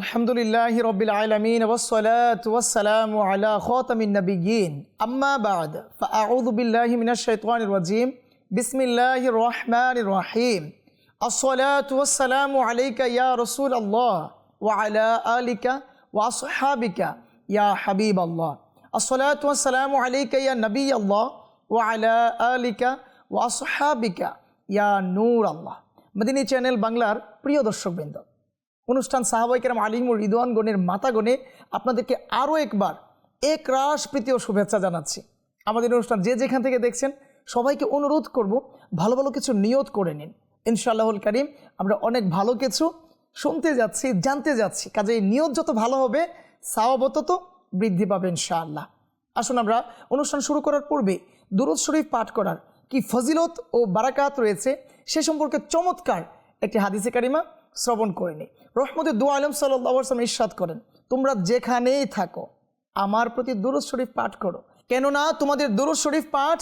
الحمد لله رب العالمين والصلاة والسلام على خاتم النبيين أما بعد فأعوذ بالله من الشيطان الرجيم بسم الله الرحمن الرحيم الصلاة والسلام عليك يا رسول الله وعلى آلك وأصحابك يا حبيب الله الصلاة والسلام عليك يا نبي الله وعلى آلك وأصحابك يا نور الله مدني شانل بنغلار بريو দর্শক বৃন্দ অনুষ্ঠান সাহাবাইকেরাম আলিমুর রিদওয়ানগণের মাতাগণে আপনাদেরকে আরও একবার এক রাস প্রীতি ও শুভেচ্ছা জানাচ্ছি। আমাদের অনুষ্ঠান যে যেখান থেকে দেখছেন, সবাইকে অনুরোধ করব ভালো ভালো কিছু নিয়ত করে নিন। ইনশাআল্লাহুল করিম, আমরা অনেক ভালো কিছু শুনতে যাচ্ছি, জানতে যাচ্ছি। কাজে এই নিয়ত যত ভালো হবে সাওয়াবত তো বৃদ্ধি পাবে ইনশাআল্লাহ। আসুন আমরা অনুষ্ঠান শুরু করার পূর্বে দুরুদ শরীফ পাঠ করার কি ফজিলত ও বারাকাত রয়েছে, সে সম্পর্কে চমৎকার একটি হাদিসে কারিমা শ্রবণ করে নি রহমতে দু আলম সাল্লাম ইস্বাদ করেন, তোমরা যেখানেই থাকো, আমার প্রতি দুরুদ শরীফ পাঠ করো। কেননা তোমাদের দুরুদ শরীফ পাঠ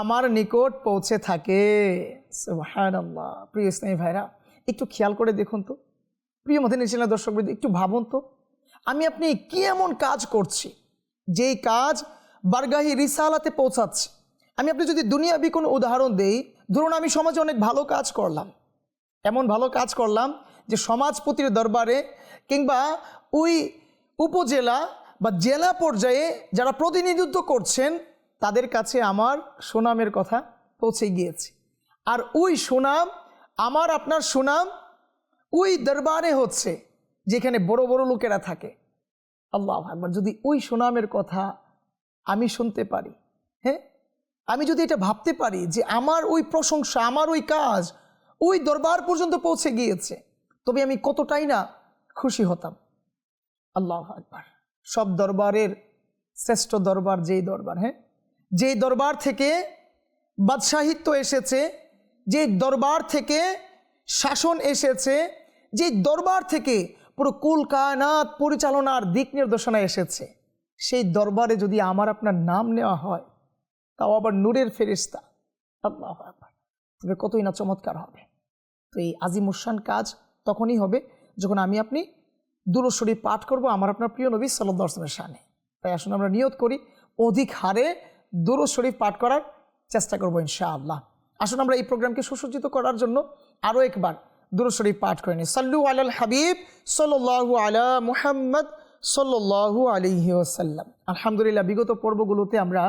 আমার নিকট পৌঁছে থাকে। প্রিয় স্নেহী ভাইরা, একটু খেয়াল করে দেখুন তো। প্রিয় মদিনী ছিলেন দর্শক একটু ভাবুন তো, আমি আপনি কি এমন কাজ করছি, যেই কাজ বারগাহি রিসালাতে পৌঁছাচ্ছে? আমি আপনি যদি দুনিয়াবি কোনো উদাহরণ দেই, ধরুন আমি সমাজে অনেক ভালো কাজ করলাম, এমন ভালো কাজ করলাম যে সমাজপতির দরবারে কিংবা ওই উপজেলা বা জেলা পর্যায়ে যারা প্রতিনিধিত্ব করছেন, তাদের কাছে আমার সুনামের কথা পৌঁছে গিয়েছে। আর ওই সুনাম, আমার আপনার সুনাম, ওই দরবারে হচ্ছে যেখানে বড় বড় লোকেরা থাকে। আল্লাহ একবার যদি ওই সুনামের কথা আমি শুনতে পারি হ্যাঁ? আমি যদি এটা ভাবতে পারি যে আমার ওই প্রশংসা, আমার ওই কাজ ওই দরবার পর্যন্ত পৌঁছে গিয়েছে তবে আমি কতটাই না খুশি হতাম। আল্লাহ একবার সব দরবারের শ্রেষ্ঠ দরবার যেই দরবার হ্যাঁ? যেই দরবার থেকে বাদশাহিত্য এসেছে যে দরবার থেকে শাসন এসেছে যে দরবার থেকে পুরো কুল কায়নাত পরিচালনার দিক নির্দেশনা এসেছে, সেই দরবারে যদি আমার আপনার নাম নেওয়া হয়, তাও আবার নূরের ফেরিস্তা আল্লাহ আকবার। তবে কতই না চমৎকার হবে। তো এই আজিমুসান কাজ তখনই হবে যখন আমি আপনি দুরস্বরী পাঠ করব আমার আপনার প্রিয় নবী সাল্লামের সানে তাই আসুন আমরা নিয়ত করি, অধিক হারে দুরস্বরী পাঠ করার চেষ্টা করব ইনশাআল্লাহ। আসুন আমরা এই প্রোগ্রামকে সুসজ্জিত করার জন্য আরও একবার দুরস্বরী পাঠ করে নিই। সাল্লু আলাল হাবিব সাল্লু আলা মুহাম্মদ সাল্লু আলিহি ওসাল্লাম আলহামদুলিল্লাহ, বিগত পর্বগুলোতে আমরা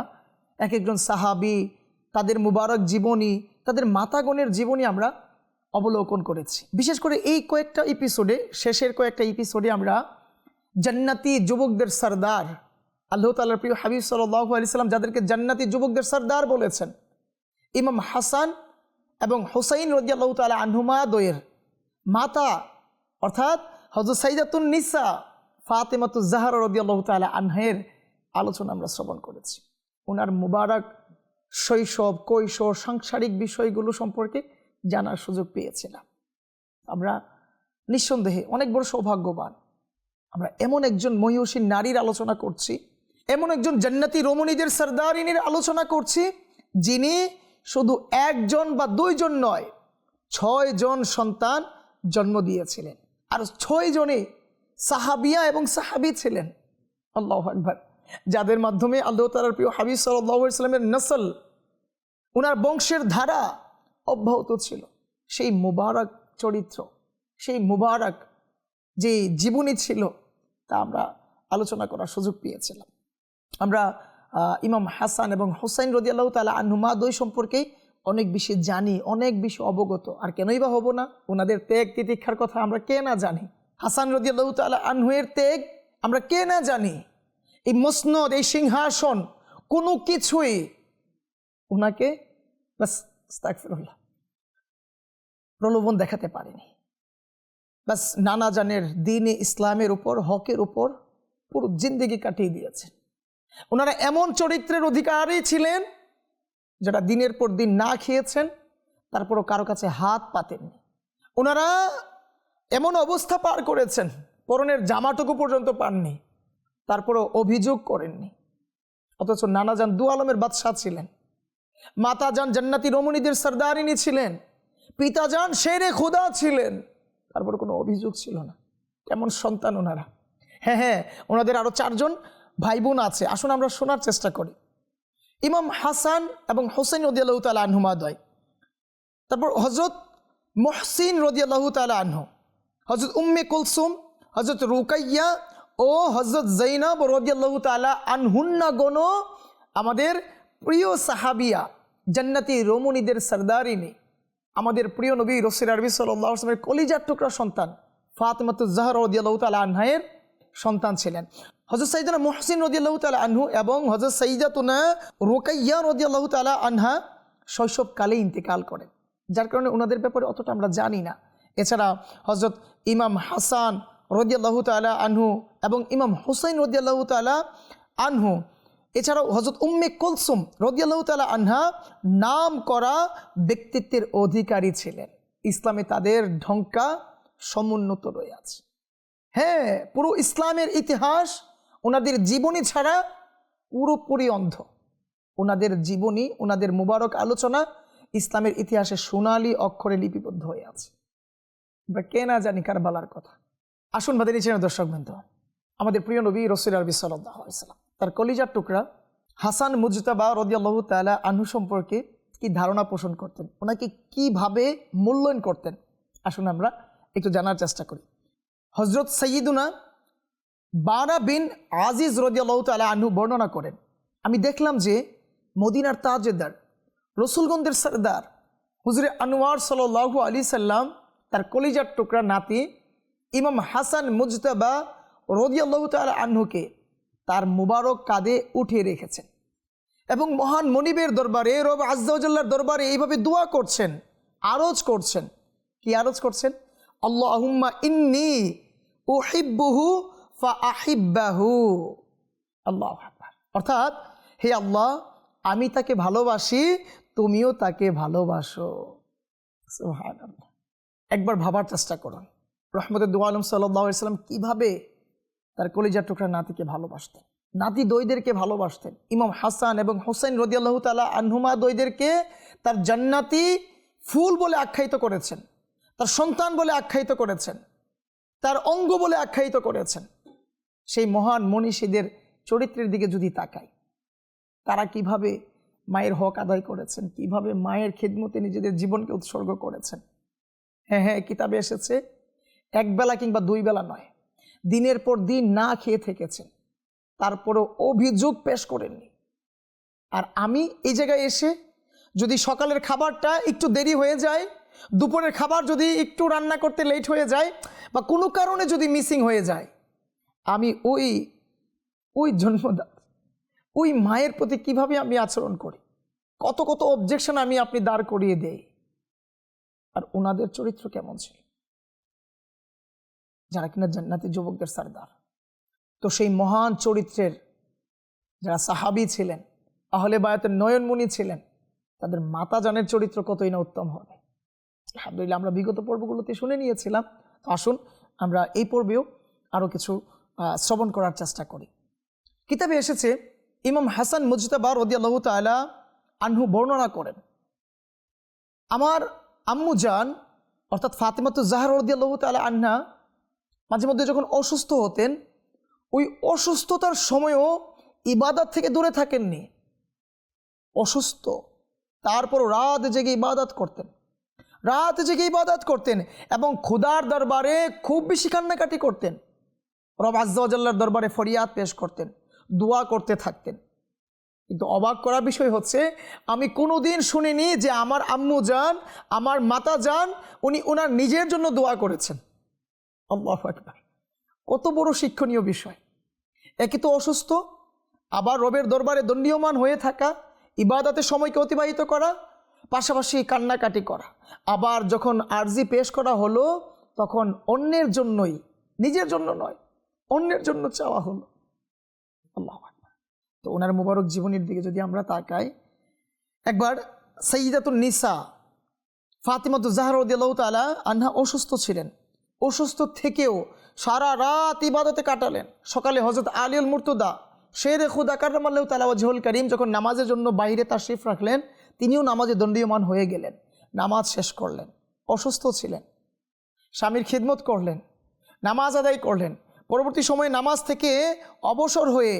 এক একজন সাহাবি, তাদের মুবারক জীবনী, তাদের মাতাগণের জীবনী আমরা অবলোকন করেছি। বিশেষ করে এই কয়েকটা এপিসোডে শেষের কয়েকটা এপিসোডে আমরা জান্নাতি যুবকদের সর্দার, আল্লাহ তাল্লার প্রিয় হাবিব সাল্লাহ আলি সাল্লাম যাদেরকে জান্নাতি যুবকদের সর্দার বলেছেন, ইমাম হাসান এবং হোসাইন রদিয়াল্লাহ তালা আনহুমা দোয়ের মাতা, অর্থাৎ হজরত সাইদাতুন নিসা ফাতেমাতু জাহার রদিয়াল্লাহ তালা আনহের আলোচনা আমরা শ্রবণ করেছি। ওনার মুবারক শৈশব, কৈশোর, সাংসারিক বিষয়গুলো সম্পর্কে জানার সুযোগ পেয়েছিলাম। আমরা নিঃসন্দেহে অনেক বড় সৌভাগ্যবান। আমরা এমন একজন মহিষী নারীর আলোচনা করছি, এমন একজন জান্নাতি রমণীদের সর্দারিনীর আলোচনা করছি, যিনি শুধু একজন বা দুইজন নয়, ছয় জন সন্তান জন্ম দিয়েছিলেন। আর ছয় জনে সাহাবিয়া এবং সাহাবি ছিলেন। আল্লাহ আকবর। যাদের মাধ্যমে আল্লাহ তালার প্রিয় হাবিব সাল্লামের নসল ওনার বংশের ধারা অব্যাহত ছিল। সেই মুবারক চরিত্র, সেই মুবারক যে জীবনী ছিল, তা আমরা আলোচনা করার সুযোগ পেয়েছিলাম। আমরা ইমাম হাসান এবং হোসাইন রদি আল্লাহ তালা আনহুমা দই সম্পর্কে অনেক বেশি জানি, অনেক বেশি অবগত। আর কেনই বা হব না? ওনাদের ত্যাগ তিতিক্ষার কথা আমরা কে না জানি। হাসান রদি আল্লাহ তালা আনহুয়ের ত্যাগ আমরা কে না জানি। এই মসনদ, এই সিংহাসন, কোনো কিছুই ওনাকে প্রলোভন দেখাতে পারেনি। বাস নানা জানের দিনে ইসলামের উপর, হকের উপর পুরো জিন্দিগি কাটিয়ে দিয়েছেন ওনারা এমন চরিত্রের অধিকারী ছিলেন যারা দিনের পর দিন না খেয়েছেন, তারপরও কারও কাছে হাত পাতেননি। ওনারা এমন অবস্থা পার করেছেন, পরনের জামাটুকু পর্যন্ত পাননি, তারপরও অভিযোগ করেননি। অথচ নানা যান দু আলমের বাদশাহ ছিলেন। মাতা যান জান্নাতি রমণীদের সর্দারিনী ছিলেন। পিতা যান শেরে খুদা ছিলেন। তারপর কোনো অভিযোগ ছিল না। কেমন সন্তান ওনারা। হ্যাঁ হ্যাঁ ওনাদের আরও চারজন ভাই বোন আছে। আসুন আমরা শোনার চেষ্টা করি। ইমাম হাসান এবং হোসেন রদিয়াল্লাহ তালা আনহুমাদয় তারপর হজরত মহসিন রদিয়াল্লাহ তালা আনহু। হজরত উম্মে কুলসুম হজরত রুকাইয়া ও হজরত জৈনব রদিয়াল্লাহ তালা আনহুন্না গণ আমাদের প্রিয় সাহাবিয়া, জান্নাতি রমণীদের সর্দারিনী আমাদের প্রিয় নবী রসির আরবি সাল্লামের কলিজার টুকরা সন্তান ফাতেমাতুজাহর রদিয়াল্লাহ তালা আনহায়ের সন্তান ছিলেন। হজরত সঈদানা মোহসিন রদিয়াল্লাহ তালা আনহু এবং হজরত সঈদাতুনা রোকাইয়া রদিয়াল্লাহ তালা আনহা শৈশবকালে ইন্তেকাল করেন। যার কারণে ওনাদের ব্যাপারে অতটা আমরা জানি না। এছাড়া হজরত ইমাম হাসান রদিয়াল্লাহ তালা আনহু এবং ইমাম হুসাইন রদিয়াল্লাহ তালা আনহু এছাড়াও হজরত উম্মে কুলসুম রদিয়াল্লাহ তালা আনহা নাম করা ব্যক্তিত্বের অধিকারী ছিলেন। ইসলামে তাদের ঢঙ্কা সমুন্নত রয়ে আছে। হ্যাঁ পুরো ইসলামের ইতিহাস ওনাদের জীবনী ছাড়া পুরোপুরি অন্ধ। ওনাদের জীবনী, ওনাদের মুবারক আলোচনা ইসলামের ইতিহাসে সোনালি অক্ষরে লিপিবদ্ধ হয়ে আছে। আমরা কে না জানি কারবালার কথা। আসুন বাদের নিচে দর্শক বৃন্দ আমাদের প্রিয় নবী রসুল আরবি সাল্লাম তার কলিজার টুকরা হাসান মুজতাবা রদিয়াল্লাহ তালা আনহু সম্পর্কে কি ধারণা পোষণ করতেন? ওনাকে কীভাবে মূল্যায়ন করতেন? আসুন আমরা একটু জানার চেষ্টা করি। হজরত সৈয়দুনা বারা বিন আজিজ রদিয়াল্লাহ তালা আনহু বর্ণনা করেন, আমি দেখলাম যে মদিনার তাজেদার রসুলগঞ্জের সর্দার, হুজরে আনোয়ার সাল্লাহু আলী সাল্লাম, তার কলিজার টুকরা নাতি ইমাম হাসান মুজতাবা রদিয়াল্লাহ তালা আনহুকে তার মুবারক কাঁধে উঠিয়ে রেখেছেন এবং মহান মনিবের দরবারে, রব আজ্জাউজাল্লার দরবারে এইভাবে দোয়া করছেন, আরজ করছেন। কি আরজ করছেন? আল্লাহ আহুম্মা ইন্নি ওহিব্বুহু ফা আহিব্বাহু আল্লাহ অর্থাৎ, হে আল্লাহ, আমি তাকে ভালোবাসি, তুমিও তাকে ভালোবাসো। একবার ভাবার চেষ্টা করুন। রহমতের দু আলম সাল্লাহ সাল্লাম কীভাবে তার কলিজার টুকরা নাতিকে ভালোবাসতেন। নাতি দইদেরকে ভালোবাসতেন। ইমাম হাসান এবং হোসেন রদিয়াল্লাহ তালা আনহুমা দইদেরকে তার জান্নাতি ফুল বলে আখ্যায়িত করেছেন। তার সন্তান বলে আখ্যায়িত করেছেন। তার অঙ্গ বলে আখ্যায়িত করেছেন। সেই মহান মনীষীদের চরিত্রের দিকে যদি তাকাই, তারা কীভাবে মায়ের হক আদায় করেছেন? কীভাবে মায়ের খেদমতে নিজেদের জীবনকে উৎসর্গ করেছেন? হ্যাঁ হ্যাঁ কিতাবে এসেছে এক বেলা কিংবা দুই বেলা নয়। দিনের পর দিন না খেয়ে থেকেছেন তারপরেও অভিযোগ পেশ করেননি। আর আমি এই জায়গায় এসে যদি সকালের খাবারটা একটু দেরি হয়ে যায়, দুপুরের খাবার যদি একটু রান্না করতে লেট হয়ে যায় বা কোনো কারণে যদি মিসিং হয়ে যায়, আমি ওই ওই জন্মদাত, ওই মায়ের প্রতি কীভাবে আমি আচরণ করি? কত কত অবজেকশন আমি আপনি দাঁড় করিয়ে দেই? আর ওনাদের চরিত্র কেমন ছিল? যারা কিনা জান্নাতি যুবকদের সর্দার। তো সেই মহান চরিত্রের যারা সাহাবি ছিলেন, আহলে বায়াতের নয়নমণি ছিলেন, তাদের মাতা জানের চরিত্র কতই না উত্তম হবে। আলহামদুলিল্লাহ, আমরা বিগত পর্বগুলোতে শুনে নিয়েছিলাম। তো আসুন, আমরা এই পর্বেও আরও কিছু শ্রবণ করার চেষ্টা করি। কিতাবে এসেছে, ইমাম হাসান মুজতাবা রদিয়াল্লাহ তালা আনহু বর্ণনা করেন, আমার আম্মু জান, অর্থাৎ ফাতেমাতু জাহার রদিয়াল্লাহ তালা আন্না মাঝে মধ্যে যখন অসুস্থ হতেন, ওই অসুস্থতার সময়ও ইবাদত থেকে দূরে থাকেননি। অসুস্থ। তারপর রাত জেগে ইবাদত করতেন। রাত জেগে ইবাদত করতেন এবং খুদার দরবারে খুব বেশি কান্নাকাটি করতেন। রব আজ্লার দরবারে ফরিয়াদ পেশ করতেন, দোয়া করতে থাকতেন। কিন্তু অবাক করার বিষয় হচ্ছে, আমি কোনোদিন শুনিনি যে আমার আম্মু যান, আমার মাতা যান, উনি ওনার নিজের জন্য দোয়া করেছেন। আল্লাহ একবার কত বড় শিক্ষণীয় বিষয়। একে তো অসুস্থ, আবার রবের দরবারে দণ্ডীয়মান হয়ে থাকা, ইবাদতে সময়কে অতিবাহিত করা, পাশাপাশি কান্নাকাটি করা। আবার যখন আরজি পেশ করা হলো, তখন অন্যের জন্যই, নিজের জন্য নয়, অন্যের জন্য চাওয়া হলো। আল্লাহ। তো ওনার মুবারক জীবনের দিকে যদি আমরা তাকাই, একবার সঈদাতুল নিসা ফাতিমাতু জাহরুদ্দাহ তালা আন্না অসুস্থ ছিলেন। অসুস্থ থেকেও সারা রাত ইবাদতে কাটালেন। সকালে হজরত আলিউল মুর্তুদা শের খুদা তালা ওয়াজহুল করিম যখন নামাজের জন্য বাইরে তার শিফ রাখলেন তিনিও নামাজে দণ্ডীয়মান হয়ে গেলেন নামাজ শেষ করলেন অসুস্থ ছিলেন স্বামীর খিদমত করলেন নামাজ আদায় করলেন পরবর্তী সময়ে নামাজ থেকে অবসর হয়ে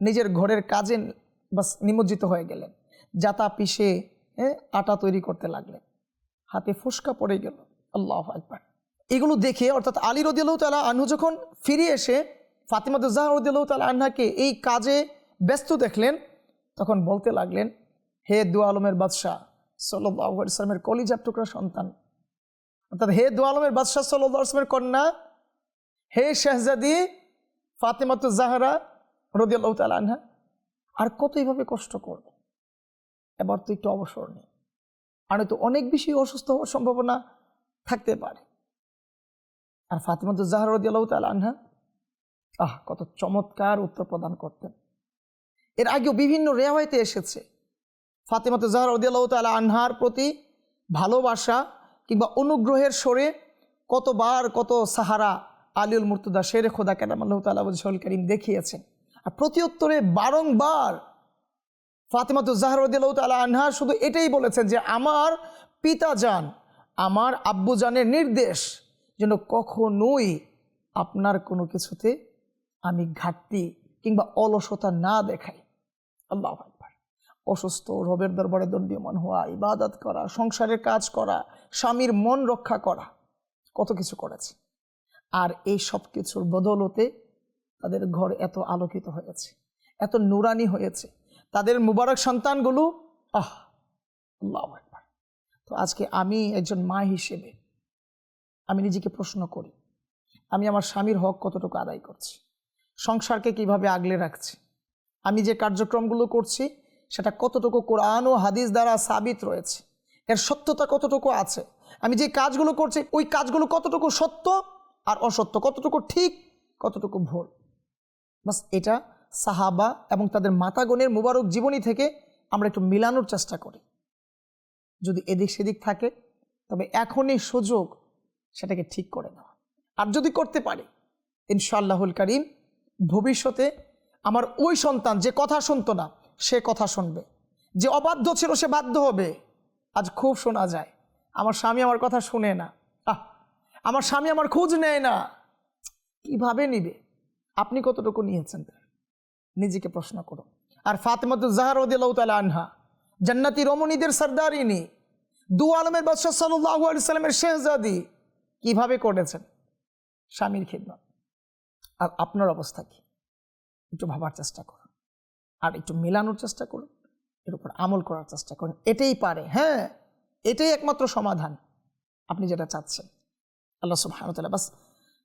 নিজের ঘরের কাজে বাস নিমজ্জিত হয়ে গেলেন। জাতা পিষে হ্যাঁ, আটা তৈরি করতে লাগলেন। হাতে ফুসকা পড়ে গেল। আল্লাহ একবার এগুলো দেখে, অর্থাৎ আলী রদিয়াল্লাহ তালা আনহু যখন ফিরে এসে ফাতিমাদুজাহ রদিয়াল্লাহ তালা আনহাকে এই কাজে ব্যস্ত দেখলেন, তখন বলতে লাগলেন, হে দু আলমের বাদশাহ সাল্লাহ ইসলামের কলিজার টুকরা সন্তান। অর্থাৎ হে দু আলমের বাদশাহ সাল্লাহ ইসলামের কন্যা, হে শেহজাদি ফাতেমাতু জাহরা রদিয়াল্লাহ তালা আনহা, আর কত এইভাবে কষ্ট করবে? এবার তো একটু অবসর নেই। আর তো অনেক বেশি অসুস্থ হওয়ার সম্ভাবনা থাকতে পারে। আর ফাতেমাতু জাহরা রদিয়াল্লাহ তালা আনহা। আহ, কত চমৎকার উত্তর প্রদান করতেন। এর আগেও বিভিন্ন রেওয়ায়তে এসেছে ফাতেমাতু জাহরা রদিয়াল্লাহ তালা আনহার প্রতি ভালোবাসা কিংবা অনুগ্রহের সরে কতবার কত সাহারা আলিউল মুর্তুদা শেরে খোদা কেরাম আল্লাহ তালা বজল করিম দেখিয়েছেন। আর প্রতি উত্তরে বারংবার ফাতেমাতু জাহরুদ্দিল্লাহ তালা আনহা শুধু এটাই বলেছেন যে, আমার পিতা যান, আমার আব্বু জানের নির্দেশ যেন কখনোই আপনার কোনো কিছুতে আমি ঘাটতি কিংবা অলসতা না দেখাই। আল্লাহ আকবার। অসুস্থ, রবের দরবারে দণ্ডীয়মান হওয়া, ইবাদত করা, সংসারের কাজ করা, স্বামীর মন রক্ষা করা, কত কিছু করেছে। আর এই সব কিছুর বদলতে তাদের ঘর এত আলোকিত হয়েছে, এত নুরানি হয়েছে। তাদের মুবারক সন্তানগুলো, আহ, আল্লাহ একবার তো আজকে আমি একজন মা হিসেবে আমি নিজেকে প্রশ্ন করি, আমি আমার স্বামীর হক কতটুকু আদায় করছি? সংসারকে কীভাবে আগলে রাখছি? আমি যে কার্যক্রমগুলো করছি, সেটা কতটুকু কোরআন ও হাদিস দ্বারা সাবিত রয়েছে? এর সত্যতা কতটুকু আছে? আমি যে কাজগুলো করছি, ওই কাজগুলো কতটুকু সত্য আর অসত্য? কতটুকু ঠিক, কতটুকু ভুল? বাস এটা সাহাবা এবং তাদের মাতাগণের মুবারক জীবনী থেকে আমরা একটু মিলানোর চেষ্টা করি। যদি এদিক সেদিক থাকে, তবে এখনই সুযোগ সেটাকে ঠিক করে নেওয়া। আর যদি করতে পারি, ইনশাআল্লাহুল করিম, ভবিষ্যতে আমার ওই সন্তান যে কথা শুনতো না, সে কথা শুনবে। যে অবাধ্য ছিল সে বাধ্য হবে। আজ খুব শোনা যায়, আমার স্বামী আমার কথা শুনে না। আহ, আমার স্বামী আমার খোঁজ নেয় না। কীভাবে নিবে? আপনি কতটুকু নিয়েছেন তার? নিজেকে প্রশ্ন করুন। আর ফাতেমাতুল জাহার ওদিল্লাহ তালা আনহা, জান্নাতি রমণীদের সর্দারিনী দু আলমের বাদশাহ সাল্লাহ সাল্লামের শেহজাদি কীভাবে করেছেন? স্বামীর খিদমত। আর আপনার অবস্থা কি? একটু ভাবার চেষ্টা করুন। আর একটু মেলানোর চেষ্টা করুন। এর উপর আমল করার চেষ্টা করুন। এটাই পারে। হ্যাঁ এটাই একমাত্র সমাধান। আপনি যেটা চাচ্ছেন। আল্লাহ সুবহানাহু বাস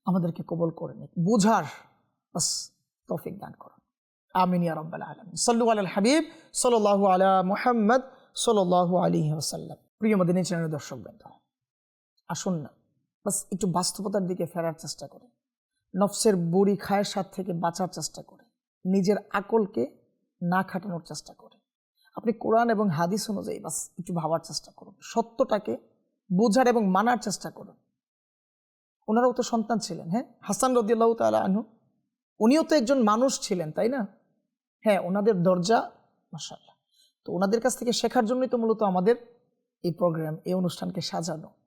আমাদেরকে কবল করে নিক। বুঝার বাস তৌফিক দান করুন। আমিন আলামিন। সাল্লু আলাল হাবিব, সাল্লাল্লাহু আলা মুহাম্মদ, সাল্লাল্লাহু আলাইহি ওয়াসাল্লাম। প্রিয় মদিনী চ্যানেলের দর্শকবৃন্দ, আসুন না। বাস, একটু বাস্তবতার দিকে ফেরার চেষ্টা করে। নফসের বুড়ি খায়ের স্বাদ থেকে বাঁচার চেষ্টা করে। নিজের আকলকে না খাটানোর চেষ্টা করে। আপনি কোরআন এবং হাদিস অনুযায়ী বাস, একটু ভাবার চেষ্টা করুন। সত্যটাকে বোঝার এবং মানার চেষ্টা করুন। ওনারাও তো সন্তান ছিলেন হ্যাঁ? হাসান রদিয়াল্লাহ তালা আনহু, উনিও তো একজন মানুষ ছিলেন, তাই না? হ্যাঁ ওনাদের দরজা মাসাল্লাহ তো ওনাদের কাছ থেকে শেখার জন্যই তো মূলত আমাদের এই প্রোগ্রাম এই অনুষ্ঠানকে সাজানো।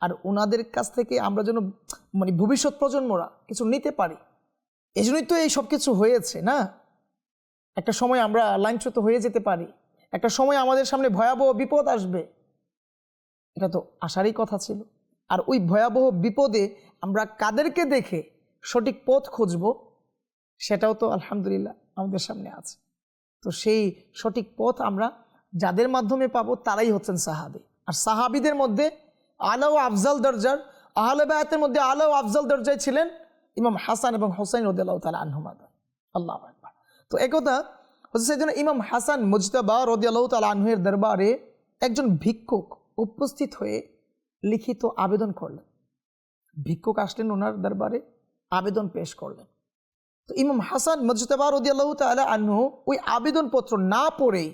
আর ওনাদের কাছ থেকে আমরা যেন মানে ভবিষ্যৎ প্রজন্মরা কিছু নিতে পারি। এই জন্যই তো এই সব কিছু হয়েছে, না? একটা সময় আমরা লাইনচ্যুত হয়ে যেতে পারি। একটা সময় আমাদের সামনে ভয়াবহ বিপদ আসবে। এটা তো আসারই কথা ছিল। আর ওই ভয়াবহ বিপদে আমরা কাদেরকে দেখে সঠিক পথ খুঁজব, সেটাও তো আলহামদুলিল্লাহ আমাদের সামনে আছে। তো সেই সঠিক পথ আমরা যাদের মাধ্যমে পাবো, তারাই হচ্ছেন সাহাবি। আর সাহাবিদের মধ্যে আলা ও আফজাল দরজার, আহলে বায়াতের মধ্যে আলা ও আফজাল দরজায় ছিলেন ইমাম হাসান এবং হোসাইন রদিয়াল্লাহ তালা আনহুমাদ আল্লাহ তো একথা হচ্ছে সেই জন্য ইমাম হাসান মুজতাবা রদিয়াল্লাহ তালা আনহুয়ের দরবারে একজন ভিক্ষুক উপস্থিত হয়ে লিখিত আবেদন করলেন। ভিক্ষুক আসলেন ওনার দরবারে, আবেদন পেশ করলেন। তো ইমাম হাসান মজতাবা রদিয়াল্লাহ তালা আনহু ওই আবেদনপত্র না পড়েই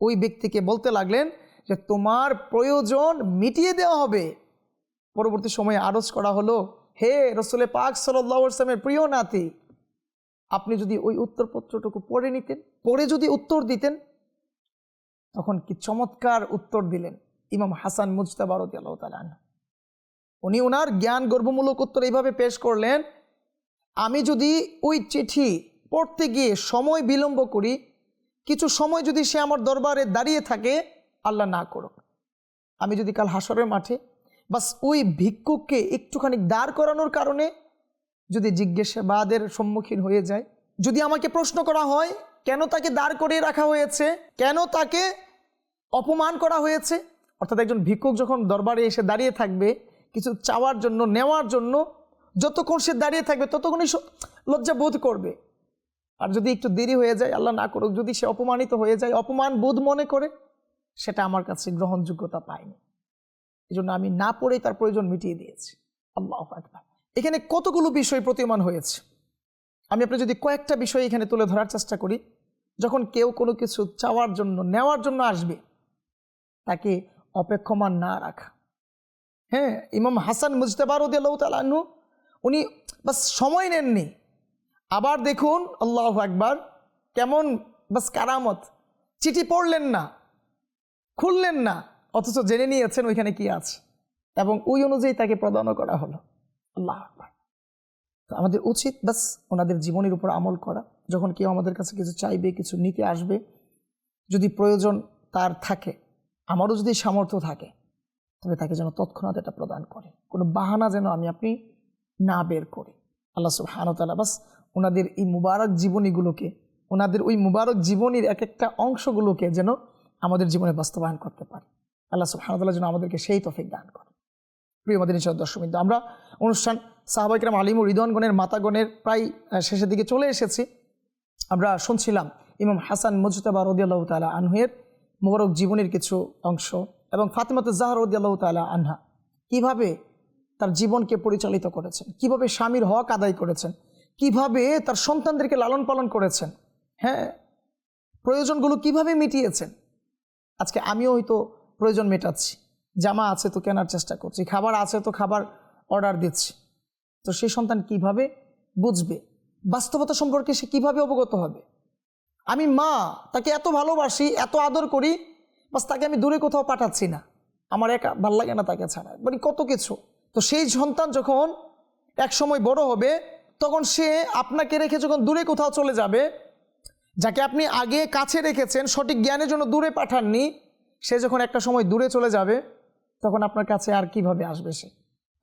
ওই ব্যক্তিকে বলতে লাগলেন যে তোমার প্রয়োজন মিটিয়ে দেওয়া হবে। পরবর্তী সময়ে আরজ করা হলো, হে রসুলে পাক সাল্লামের প্রিয় নাতি, আপনি যদি ওই উত্তরপত্রটুকু পড়ে নিতেন, পড়ে যদি উত্তর দিতেন? তখন কি চমৎকার উত্তর দিলেন ইমাম হাসান মুজতাবারত আল্লাহ উনি ওনার জ্ঞান গর্ভমূলক উত্তর এইভাবে পেশ করলেন, আমি যদি ওই চিঠি পড়তে গিয়ে সময় বিলম্ব করি, কিছু সময় যদি সে আমার দরবারে দাঁড়িয়ে থাকে আল্লাহ না করুক। আমি যদি কাল হাসরের মাঠে বাস ওই ভিক্ষুককে একটুখানি দাঁড় করানোর কারণে যদি জিজ্ঞাসাবাদের সম্মুখীন হয়ে যায় যদি আমাকে প্রশ্ন করা হয়, কেন তাকে দাঁড় করিয়ে রাখা হয়েছে, কেন তাকে অপমান করা হয়েছে? অর্থাৎ একজন ভিক্ষুক যখন দরবারে এসে দাঁড়িয়ে থাকবে, কিছু চাওয়ার জন্য, নেওয়ার জন্য, যতক্ষণ সে দাঁড়িয়ে থাকবে, ততক্ষণই লজ্জা বোধ করবে। আর যদি একটু দেরি হয়ে যায়, আল্লাহ না করুক, যদি সে অপমানিত হয়ে যায়, অপমান বোধ মনে করে সেটা আমার কাছে গ্রহণযোগ্যতা পায়নি। এই জন্য আমি না পড়েই তার প্রয়োজন মিটিয়ে দিয়েছি। আল্লাহ আকবার। এখানে কতগুলো বিষয় প্রতীয়মান হয়েছে? আমি আপনি যদি কয়েকটা বিষয় এখানে তুলে ধরার চেষ্টা করি, যখন কেউ কোনো কিছু চাওয়ার জন্য, নেওয়ার জন্য আসবে, তাকে অপেক্ষমান না রাখা। হ্যাঁ ইমাম হাসান মুজতাবার তালাহু উনি বাস সময় নেননি। আবার দেখুন, আল্লাহ একবার কেমন বাস কারামত। চিঠি পড়লেন না। খুললেন না, অথচ জেনে নিয়েছেন ওইখানে কি আছে। এবং ওই অনুযায়ী তাকে প্রদানও করা হলো। আল্লাহ তো আমাদের উচিত বাস ওনাদের জীবনের উপর আমল করা। যখন কেউ আমাদের কাছে কিছু চাইবে, কিছু নিতে আসবে, যদি প্রয়োজন তার থাকে, আমারও যদি সামর্থ্য থাকে, তবে তাকে যেন তৎক্ষণাৎ এটা প্রদান করে। কোনো বাহানা যেন আমি, আপনি না বের করি। আল্লাহ সুবহানতালা বাস ওনাদের এই মুবারক জীবনীগুলোকে, ওনাদের ওই মুবারক জীবনীর এক একটা অংশগুলোকে যেন আমাদের জীবনে বাস্তবায়ন করতে পারি। আল্লাহ সুবহানতাল্লাহ যেন আমাদেরকে সেই তফিক দান করে। প্রিয় মাদিনী দর্শমিন্দ আমরা অনুষ্ঠান সাহাবাইকরাম আলিম ও রিদওয়ানগণের মাতাগণের প্রায় শেষের দিকে চলে এসেছি। আমরা শুনছিলাম ইমাম হাসান মুজতাবা রদিয়াল্লাহ তালা আনহুয়ের মোবারক জীবনের কিছু অংশ এবং ফাতেমাত জাহর রদিয়াল্লাহ তালা আনহা। কীভাবে তার জীবনকে পরিচালিত করেছেন? কীভাবে স্বামীর হক আদায় করেছেন? কীভাবে তার সন্তানদেরকে লালন পালন করেছেন? হ্যাঁ প্রয়োজনগুলো কীভাবে মিটিয়েছেন? আজকে আমিও হয়তো প্রয়োজন মেটাচ্ছি। জামা আছে তো কেনার চেষ্টা করছি, খাবার আছে তো খাবার অর্ডার দিচ্ছি। তো সেই সন্তান কীভাবে বুঝবে? বাস্তবতা সম্পর্কে সে কীভাবে অবগত হবে? আমি মা, তাকে এত ভালোবাসি, এত আদর করি, বাস তাকে আমি দূরে কোথাও পাঠাচ্ছি না। আমার একা ভালো লাগে না তাকে ছাড়া মানে কত কিছু। তো সেই সন্তান যখন এক সময় বড় হবে, তখন সে আপনাকে রেখে যখন দূরে কোথাও চলে যাবে যাকে আপনি আগে কাছে রেখেছেন, সঠিক জ্ঞানের জন্য দূরে পাঠাননি, সে যখন একটা সময় দূরে চলে যাবে, তখন আপনার কাছে আর কীভাবে আসবে সে?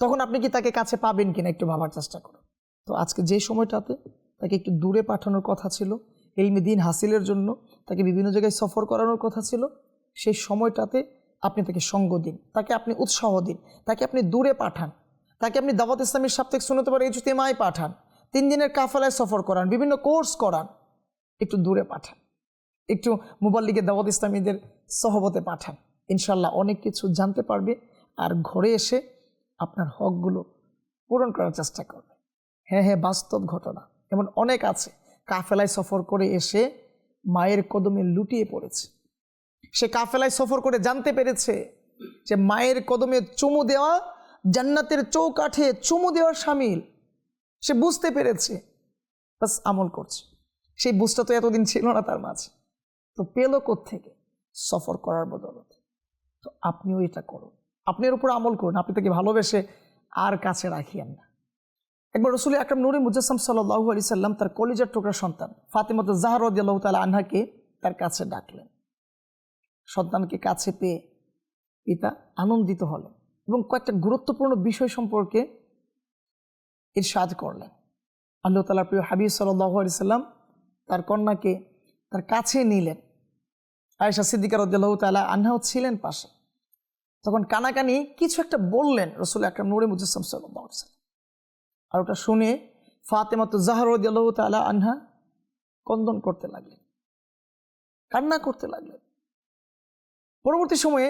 তখন আপনি কি তাকে কাছে পাবেন কিনা একটু ভাবার চেষ্টা করুন। তো আজকে যে সময়টাতে তাকে একটু দূরে পাঠানোর কথা ছিল, এলমি দিন হাসিলের জন্য তাকে বিভিন্ন জায়গায় সফর করানোর কথা ছিল, সেই সময়টাতে আপনি তাকে সঙ্গ দিন, তাকে আপনি উৎসাহ দিন, তাকে আপনি দূরে পাঠান, তাকে আপনি দাওয়াত ইসলামের সাপ্তাহিক শুনতে পারে ইজতেমায় পাঠান, তিন দিনের কাফালায় সফর করান, বিভিন্ন কোর্স করান একটু দূরে পাঠান। একটু মুবাল্লিকে দাওয়াত ইসলামীদের সহবতে পাঠান। ইনশাল্লাহ অনেক কিছু জানতে পারবে আর ঘরে এসে আপনার হকগুলো পূরণ করার চেষ্টা করবে। হ্যাঁ হ্যাঁ বাস্তব ঘটনা। এমন অনেক আছে। কাফেলায় সফর করে এসে মায়ের কদমে লুটিয়ে পড়েছে। সে কাফেলায় সফর করে জানতে পেরেছে যে মায়ের কদমে চুমু দেওয়া, জান্নাতের চৌকাঠে চুমু দেওয়ার সামিল। সে বুঝতে পেরেছে। বাস আমল করছে। সেই বুঝটা তো এতদিন ছিল না তার মাঝে। তো পেল থেকে সফর করার বদলতে। তো আপনিও এটা করুন। আপনি এর উপর আমল করুন। আপনি তাকে ভালোবেসে আর কাছে রাখিয়েন না। একবার রসুল আকরম নুরি মুজাসম সাল্লাহু আলি সাল্লাম তার কলিজার টুকরা সন্তান ফাতেমত জাহরদ্দাহ তালা আনহাকে তার কাছে ডাকলেন। সন্তানকে কাছে পেয়ে পিতা আনন্দিত হলেন এবং কয়েকটা গুরুত্বপূর্ণ বিষয় সম্পর্কে ইরশাদ করলেন। আল্লাহ তালার প্রিয় হাবিব সাল্লাহ আলি সাল্লাম তার কন্যাকে তার কাছে নিলেন। আয়েশা সিদ্দিকার রদ্দাল্লাহ তালা আনহাও ছিলেন পাশে। তখন কানাকানি কিছু একটা বললেন রসুল আকরাম নুরে মুজাসম সাল্লাহ আর ওটা শুনে ফাতেমাত জাহর রদ্দাল্লাহ তালা আনহা কন্দন করতে লাগলেন, কান্না করতে লাগলেন। পরবর্তী সময়ে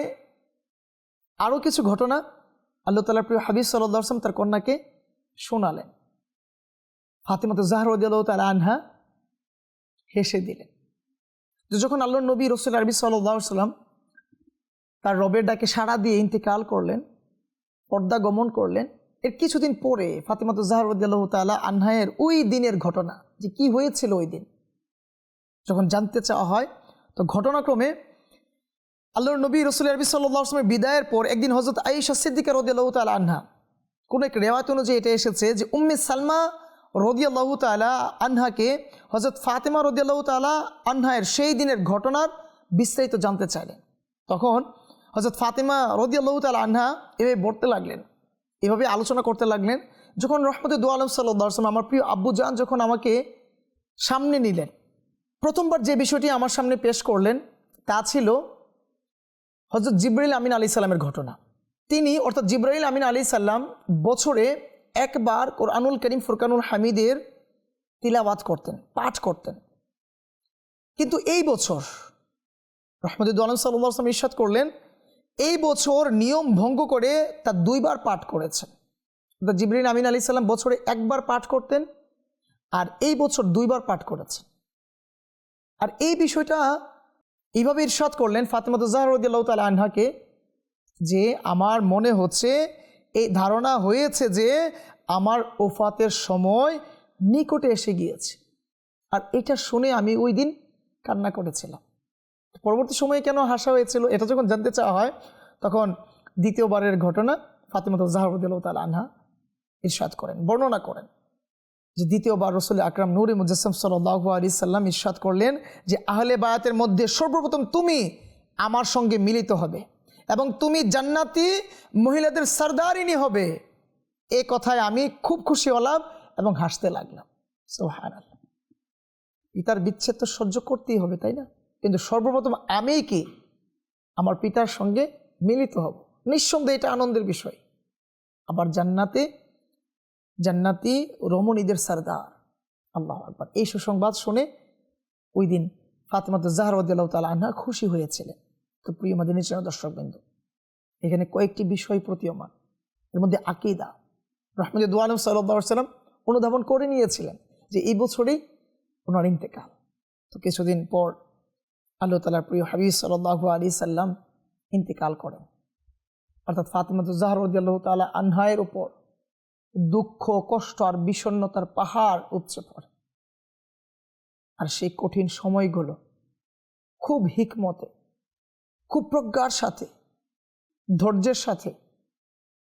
আরও কিছু ঘটনা আল্লাহ তালার প্রিয় হাবিব সাল্লাহ আসলাম তার কন্যাকে শোনালেন। ফাতেমাত জাহর রদ্দাল্লাহ তালা আনহা হেসে দিলেন। যখন আল্লাহ নবী রসুল আরবি সাল্লাম তার রবের ডাকে সাড়া দিয়ে ইন্তেকাল করলেন, পর্দা গমন করলেন, এর কিছুদিন পরে ফাতেমাত জাহরুদ্দাহ তালা আনহায়ের ওই দিনের ঘটনা যে কি হয়েছিল ওই দিন, যখন জানতে চাওয়া হয়, তো ঘটনাক্রমে আল্লাহর নবী রসুল আরবি সাল্লামের বিদায়ের পর একদিন হজরত আইসা সিদ্দিকা রদিয়াল্লাহ তালা আনহা, কোনো এক রেওয়াত অনুযায়ী এটা এসেছে যে উম্মে সালমা রদিয়াল্লাহ তালা আনহাকে হজরত ফাতেমা রদিয়াল্লাহ তালা আনহায়ের সেই দিনের ঘটনার বিস্তারিত জানতে চাইলেন। তখন হজরত ফাতেমা রদিয়াল্লাহ তালা আনহা এভাবে বলতে লাগলেন, এভাবে আলোচনা করতে লাগলেন, যখন রহমতে দু আলম সাল্লাম আমার প্রিয় আব্বু জান যখন আমাকে সামনে নিলেন, প্রথমবার যে বিষয়টি আমার সামনে পেশ করলেন, তা ছিল হজরত জিব্রাইল আমিন আলী সাল্লামের ঘটনা। তিনি অর্থাৎ জিব্রাইল আমিন আলী সাল্লাম বছরে একবার কোরআনুল করিম ফুরকানুল হামিদের তিলাবাত করতেন, পাঠ করতেন। কিন্তু এই বছর রহমদুল আলম সাল্লাম ইস্বাদ করলেন, এই বছর নিয়ম ভঙ্গ করে তা দুইবার পাঠ করেছেন। জিবরিন আমিন আলী সাল্লাম বছরে একবার পাঠ করতেন আর এই বছর দুইবার পাঠ করেছেন। আর এই বিষয়টা এইভাবে ইরশাদ করলেন ফাতেমা জাহরুদ্দাহ তালা আনহাকে যে, আমার মনে হচ্ছে এই ধারণা হয়েছে যে আমার ওফাতের সময় নিকটে এসে গিয়েছে। আর এটা শুনে আমি ওই দিন কান্না করেছিলাম। পরবর্তী সময়ে কেন হাসা হয়েছিল এটা যখন জানতে চাওয়া হয়, তখন দ্বিতীয়বারের ঘটনা ফাতেমা জাহরুদ্দাহ তাল আনহা ইরশাদ করেন, বর্ণনা করেন। যে দ্বিতীয়বার রসুল আকরাম নুরি মুজাসম সাল্লাহ আলি সাল্লাম ইরশাদ করলেন যে আহলে বায়াতের মধ্যে সর্বপ্রথম তুমি আমার সঙ্গে মিলিত হবে। এবং তুমি জান্নাতি মহিলাদের সর্দারিনী হবে। এ কথায় আমি খুব খুশি হলাম এবং হাসতে লাগলাম। পিতার বিচ্ছেদ তো সহ্য করতেই হবে, তাই না? কিন্তু সর্বপ্রথম আমিই কি? আমার পিতার সঙ্গে মিলিত হব। নিঃসন্দেহে এটা আনন্দের বিষয়। আবার জান্নাতে, জান্নাতি রমণীদের সর্দার। আল্লাহ আকবর। এই সুসংবাদ শুনে ওই দিন ফাতেমাত জাহরুদ্দাহ তালা আনহা খুশি হয়েছিলেন। তো প্রিয় মাদিনী দর্শকবৃন্দ। এখানে কয়েকটি বিষয় প্রতীয়মান। এর মধ্যে আকিদা। রহমদ দোয়ালম সাল্লাম অনুধাবন করে নিয়েছিলেন যে এই বছরেই ওনার ইন্তেকাল। তো কিছুদিন পর আল্লাহ তালার প্রিয় হাবিজ সাল্লাহ আলী সাল্লাম ইন্তেকাল করেন। অর্থাৎ ফাতেমাত জাহরুদ্দাহ তালা আনহায়ের উপর দুঃখ, কষ্ট আর বিষণ্নতার পাহাড় উপচে পড়ে। আর সেই কঠিন সময়গুলো খুব হিকমতে খুব প্রজ্ঞার সাথে, ধৈর্যের সাথে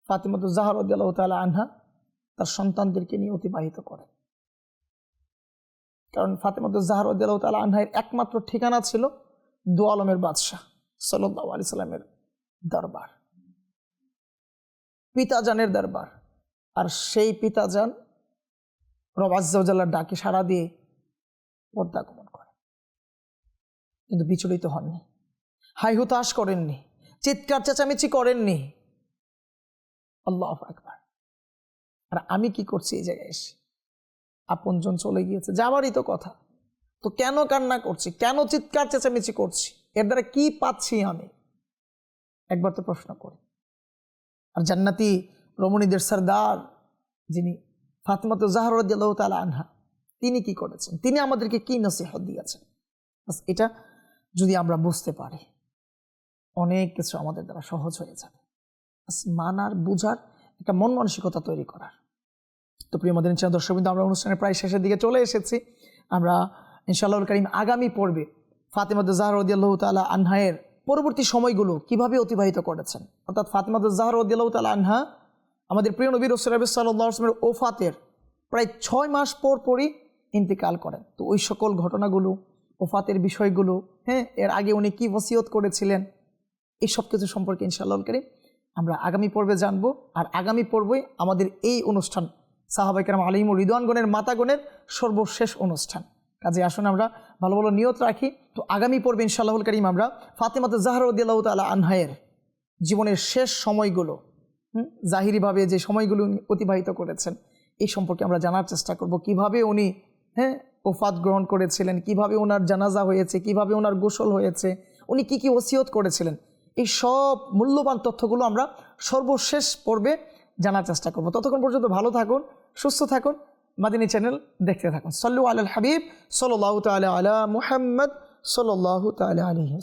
ফাতিমত জাহরুদ্দাহ তালা আনহা তার সন্তানদেরকে নিয়ে অতিবাহিত করে। কারণ ফাতেমত জাহরুদ্দাহ তালা আনহায়ের একমাত্র ঠিকানা ছিল দু আলমের বাদশাহ সাল্লাহ আলি সাল্লামের দরবার, পিতাজানের দরবার। আর সেই পিতা যান রব আজ্জাল্লার ডাকে সাড়া দিয়ে পর্দা গমন করে। কিন্তু বিচলিত হননি। হাই হুতাশ করেননি, চিৎকার চেঁচামেচি করেননি। আল্লাহ একবার আর আমি কি করছি এই জায়গায় এসে? আপনজন চলে গিয়েছে, যাবারই তো কথা। তো কেন কান্না করছি? কেন চিৎকার চেঁচামেচি করছি? এর দ্বারা কি পাচ্ছি আমি? একবার তো প্রশ্ন করি। আর জান্নাতি রমণীদের সর্দার, যিনি ফাতেমাত জাহরুদ্দাহ তালা আনহা, তিনি কি করেছেন? তিনি আমাদেরকে কি নসিহত দিয়েছেন? এটা যদি আমরা বুঝতে পারি। অনেক কিছু আমাদের দ্বারা সহজ হয়ে যাবে। মানার, বুঝার একটা মন মানসিকতা তৈরি করার। তো প্রিয় মদিন দর্শক কিন্তু আমরা অনুষ্ঠানের প্রায় শেষের দিকে চলে এসেছি। আমরা ইনশাআল্লাহ করিম আগামী পর্বে ফাতেমাদ জাহরুদ্দাহ তালা আনহায়ের পরবর্তী সময়গুলো কীভাবে অতিবাহিত করেছেন? অর্থাৎ ফাতেমাদ জাহরুদ্দাহ তালা আনহা আমাদের প্রিয় নবীর ওসরাবি সাল্লামের ওফাতের প্রায় ছয় মাস পর পরই ইন্তেকাল করেন। তো ওই সকল ঘটনাগুলো, ওফাতের বিষয়গুলো হ্যাঁ এর আগে উনি কী ওসিয়ত করেছিলেন? এই সব কিছু সম্পর্কে ইনশাআল্লাহ করিম আমরা আগামী পর্বে জানব। আর আগামী পর্বই আমাদের এই অনুষ্ঠান সাহাবাইকার আলিম রিদওয়ানগণের মাতাগণের সর্বশেষ অনুষ্ঠান। কাজে আসুন আমরা ভালো ভালো নিয়ত রাখি। তো আগামী পর্বে ইনশাআল্লাহুল করিম আমরা ফাতেমাত জাহরুদ্দাহ তালা আনহায়ের জীবনের শেষ সময়গুলো জাহিরিভাবে যে সময়গুলো অতিবাহিত করেছেন, এই সম্পর্কে আমরা জানার চেষ্টা করব। কীভাবে উনি হ্যাঁ ওফাত গ্রহণ করেছিলেন, কীভাবে ওনার জানাজা হয়েছে, কীভাবে ওনার গোসল হয়েছে, উনি কি কি ওসিয়ত করেছিলেন এই সব মূল্যবান তথ্যগুলো আমরা সর্বশেষ পর্বে জানার চেষ্টা করব। ততক্ষণ পর্যন্ত ভালো থাকুন, সুস্থ থাকুন, মাদিনী চ্যানেল দেখতে থাকুন। সল্লু আল হাবিব সাল্লাহ তাল আলা মুহাম্মদ সাল্লাহ তাল আলহি